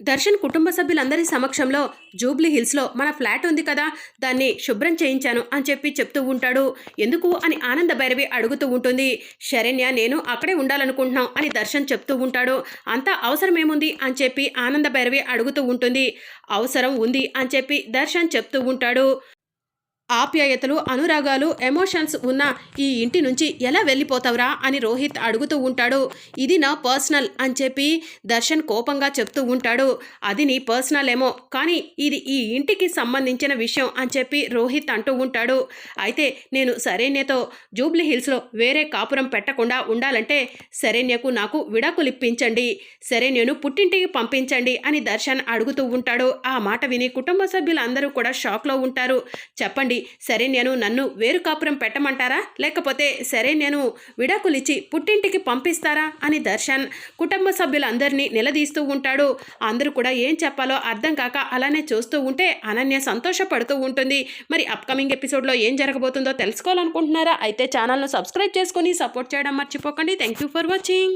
దర్శన్ కుటుంబ సభ్యులందరి సమక్షంలో జూబ్లీ హిల్స్లో మన ఫ్లాట్ ఉంది కదా దాన్ని శుభ్రం చేయించాను అని చెప్పి చెప్తూ ఉంటాడు. ఎందుకు అని ఆనంద భైరవి అడుగుతూ ఉంటుంది. శరణ్య నేను అక్కడే ఉండాలనుకుంటున్నాం అని దర్శన్ చెప్తూ ఉంటాడు. అంత అవసరం ఏముంది అని చెప్పి ఆనంద భైరవి అడుగుతూ ఉంటుంది. అవసరం ఉంది అని చెప్పి దర్శన్ చెప్తూ ఉంటాడు. ఆప్యాయతలు అనురాగాలు ఎమోషన్స్ ఉన్న ఈ ఇంటి నుంచి ఎలా వెళ్ళిపోతావురా అని రోహిత్ అడుగుతూ ఉంటాడు. ఇది నా పర్సనల్ అని చెప్పి దర్శన్ కోపంగా చెప్తూ ఉంటాడు. అది నీ పర్సనల్ ఏమో కానీ ఇది ఈ ఇంటికి సంబంధించిన విషయం అని చెప్పి రోహిత్ అంటూ ఉంటాడు. అయితే నేను శరణ్యతో జూబ్లీ హిల్స్లో వేరే కాపురం పెట్టకుండా ఉండాలంటే శరణ్యకు నాకు విడాకులు ఇప్పించండి శరణ్యను పుట్టింటికి పంపించండి అని దర్శన్ అడుగుతూ ఉంటాడు. ఆ మాట విని కుటుంబ సభ్యులందరూ కూడా షాక్లో ఉంటారు. చెప్పండి శరణ్యను నన్ను వేరు కాపురం పెట్టమంటారా? లేకపోతే శరణ్యను విడాకులిచ్చి పుట్టింటికి పంపిస్తారా? అని దర్శన్ కుటుంబ సభ్యులందరినీ నిలదీస్తూ ఉంటాడు. అందరూ కూడా ఏం చెప్పాలో అర్థం కాక అలానే చూస్తూ ఉంటే అనన్య సంతోషపడుతూ ఉంటుంది. మరి అప్కమింగ్ ఎపిసోడ్లో ఏం జరగబోతుందో తెలుసుకోవాలనుకుంటున్నారా? అయితే ఛానల్ను సబ్స్క్రైబ్ చేసుకొని సపోర్ట్ చేయడం మర్చిపోకండి. Thank you for watching.